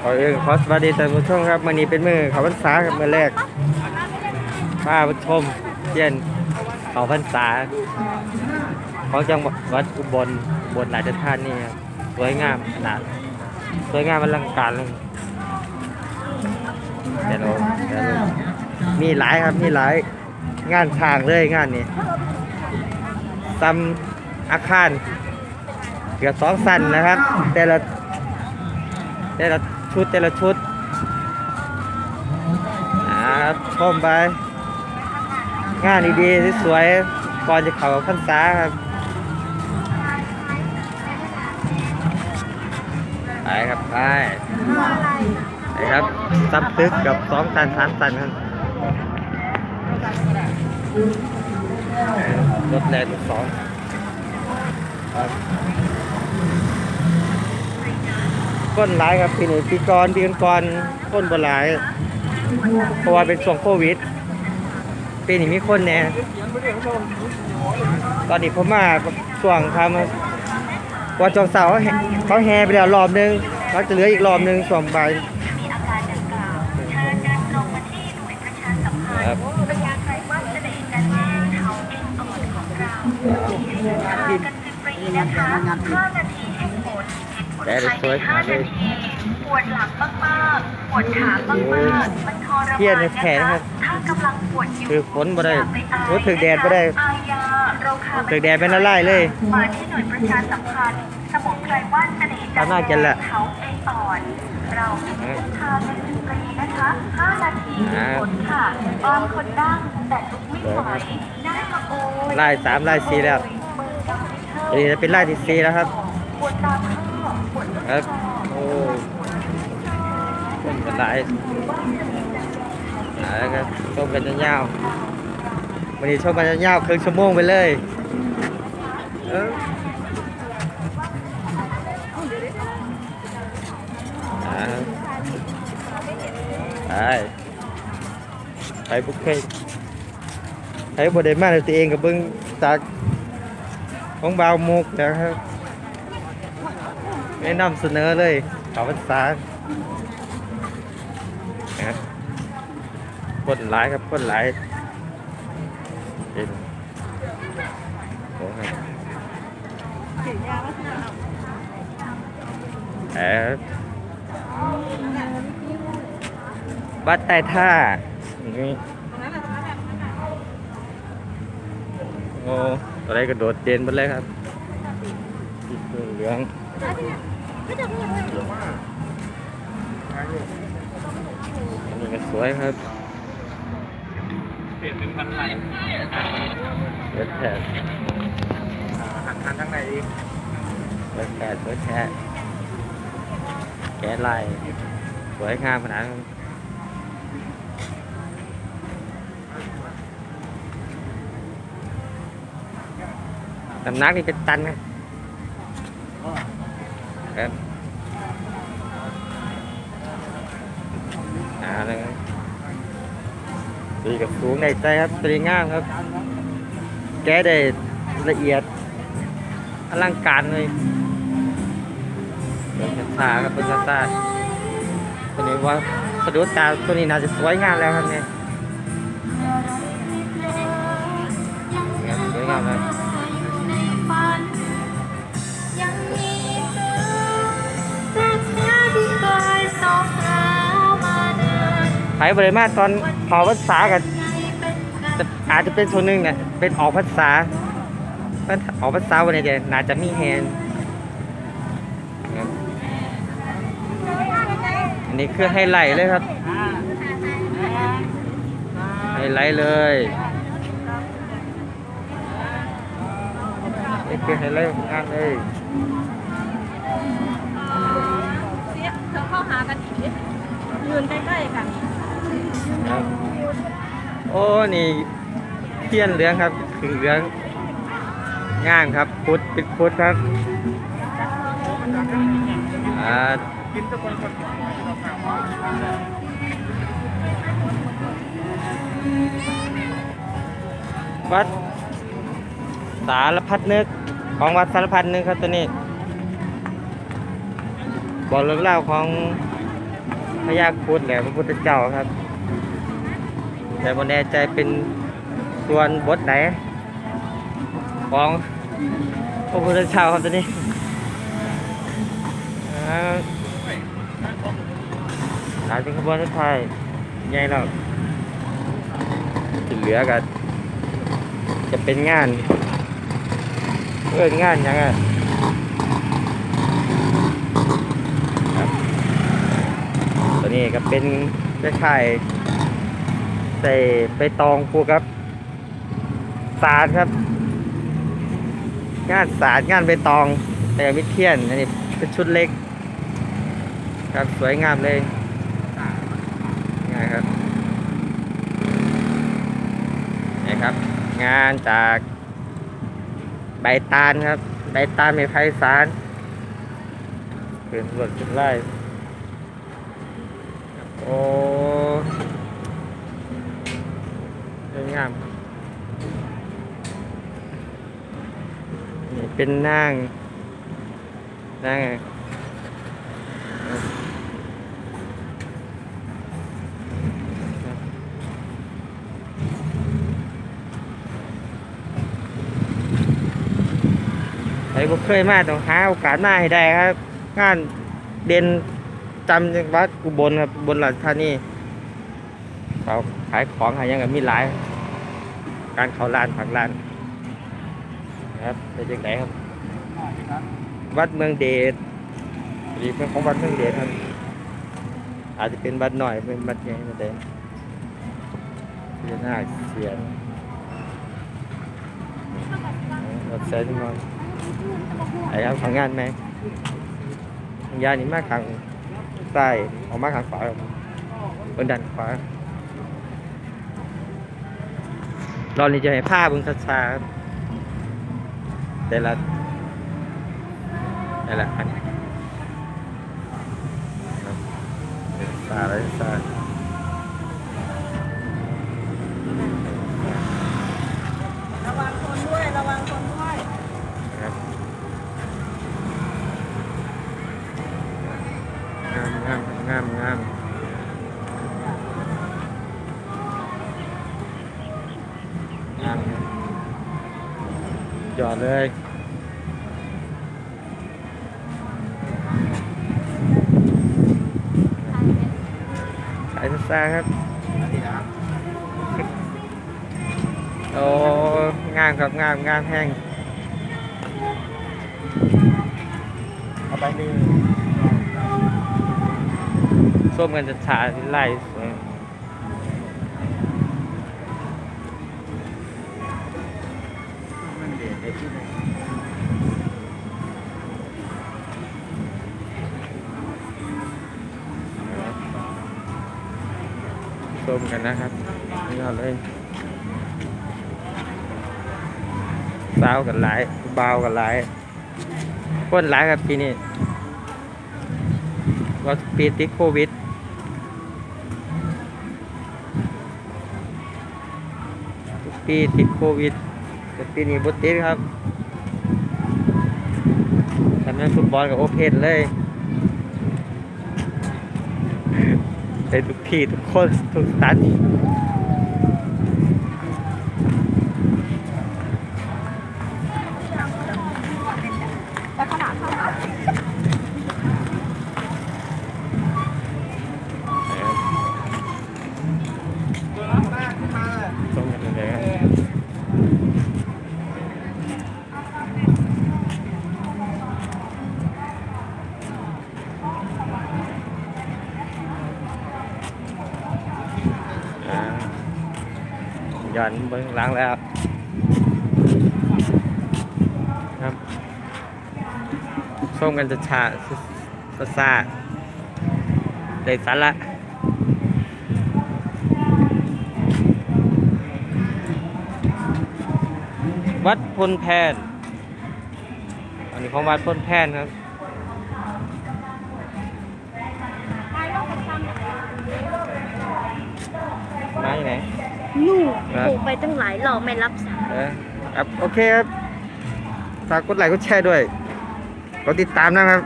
ขอเองขอสวัสดีท่านผู้ชมครับมื้อนี้เป็นมือเขาพรรษาครับมื้อแรกพาผู้ชมเที่ยนเขาพรรษาของจังหวัดอุบลอุบลราชธานีครับสวยงามขนาดสวยงามอลังการเลยแต่เราแต่เรามีหลายครับมีหลายงานทางเลยงานนี้ซ้ำอาคารเกือบสองสันนะครับ แต่ละแต่ละ ชุดแต่ละชุดอ่าชมไป งานดีๆสวยๆก่อนจะเข้าพรรษาครับไปครับไปไปครับซับตึกกับสองตันสามตันครับรถแรงสองครับ ก้นหลายครับปีนี้ปีก่อนปีก่อนๆก้นบ่หลายเพราะว่าเป็นช่วงโควิดปีนี้มีคนแหน่ตอนนี้ผมมาช่วงทำวันจองเสาร์เขาแห่เขาแห่ไปแล้วรอบนึงเขาจะเหลืออีกรอบนึงช่วงบ่ายมีอาการดังกล่าวเชิญเดินตรงมาที่หน่วยประชาสัมพันครับธ์พยาไท เห็นผลแต่ภายสวยในมาก5เลนายทีปวดหลังมากๆปวดขามากๆมันทรเครียมาดนในนะแขนคะครับถ้ากำลังปวดอยู่คือฝนบ่ได้อย่าปอายโอ้ถึงแดดบ่ได้อายาเราค่ะถึงแดดเป็นละลายเลยมาที่หน่วยประชาสัมพันธ์สมุนไพรว่านเสน่ห์ตามหน้ากันแหละเขาเองอ่อนเราเป็นลูกค้าเป็นฟรีนะคะ5นาทีผลค่ะบางคนนั่งแต่ลุกไม่ไหวนั่งมาโอย ไล่สามไล่สี่แล้วอันนี้จะเป็นไล่ที่สี่แล้วครับ ปวดตามข้อปวด ครับ โอ้คนกันหลายอ่าแล้วก็ชมกันยาวๆวันนี้ชมกันยาวๆครึ่งชั่วโมงไปเลยเอออ่าไปไปบุกเพยไปบไดมาเลยตัวเองกับเบิ้งจากของบาวมุกนะครับ แนะนำเสนอเลยเขาพรรษานะคนหลายครับคนหลายเป็นโอ้ยแอบวัดใต้ท่านี่โอ้อะไรกระโดดเด่นหมดเลยครับสีเหลือง นนี้ก็สวยครับเปลี่ยนเป็นพันไลเปิดแผดหักคันข้างในอีกเปิดแผดเปิดแผดแกะลายสวยงามขนาดนั้นน้ำนักนี่เป็นตันครั บครับอ่าแล้วครับดีกับสูงในใจครับสวยงามครับ แกได้ละเอียดอลังการเลยเป็นชาครับเป็นช้าตัวนี้ว่าสะดุดตาตัวนี้น่าจะสวยงามแล้วครับเนี่ยสวยงามเลย ไผ่บริมาตอนเผาภาษากันอาจจะเป็นส่วนหนึ่งเนี่ยเป็นออกภาษาเป็นออกภาษาวันนี้เดี๋ยวน่าจะมีแฮนอันนี้คือไฮไหลเลยครับไฮไลท์เลยนี่คือไฮไลท์ของงานเลยเสียเธอเข้าหากันอีกยืนใกล้ๆกัน ครับ โอ้นี่เทียนเหลืองครับคือเหลืองงามครับพุดเป็นพุดครับอ่าวัดสารพัดนึกของวัดสารพัดนึกครับตัวนี้บอกเรื่องเล่าของพญาคุดแหละพระพุทธเจ้าครับ แต่บนแน่ใจเป็นส่วนบทไหนของพระพุทธเจ้าครับตัวนี้หลายเป็นขบวนรถไฟใหญ่แล้วที่เหลือกันจะเป็นงานเอิ้นงานยังไงตัวนี้ก็เป็นคล้ายๆ ใส่ใบตองผูกครับ สารครับ งานสารงานใบตองแต่มิเทียนอันนี้เป็นชุดเล็ก ครับสวยงามเลยนี่ครับนี่ครับ งานจากใบตาลครับ ใบตาลไม้ไผ่สารเป็นสวนเป็นไร่โอ้ วยงามครับนี่เป็นนางนางไงใครบ่เคยมาต้องหาโอกาสมาให้ได้ครับ งานเด่นจำจังหวัดอุบลครับบนราชธานี เขาขายของหาหยังกับมีหลาย การเขาร้านผักร้านครับเป็นจังไดครับ วัดเมืองเดชรือเป็นของวัดเมืองเดชครับ อาจจะเป็นวัดหน่อยเป็นวัดใหญ่มาแต่พญานาเสียนวัดแสนนอนไอ้ครับของงานไหมงยานนี้มากทางใต้ออกมาทางขวาบนด้านขวา เรานี่จะให้ผ้าเบึงช้าๆครับแต่ละแต่ละอันครับสาอะไรสาระวังคนด้วย ระวังคนด้วยครับงามงามงามงามงามครับห ยอดเลยขายซ่าๆครับโอ้งามครับงามงามแห้งเอาไปนี่ส้มกันจะชาที่ไล่ สวยส้มกันนะครับนี่เอาเลยสาวกันหลายเบาวกันหลายคนหลายครับปีนี้ว่าปีติดโควิดปีติดโควิด แต่ปีนี้บ่ติดครับทำงานฟุตบอลกับโอเพนเลยไปทุกที่ทุกคนทุกสถานที่แต่ขนาดเท่าไหร่ส่งกันเลยครับอ่า ย้อนเบื้องหลังแล้วครับส้มกันจะชาซาซาได้สาระวัดพลแพนอันนี้ของวัดพลแพนครับไม่ไหน นู่นครับปลูกไปตั้งหลายหล่อไม่รับสายเออครับโอเคครับฝากกดไลค์กดแชร์ด้วยกดติดตามนะครับ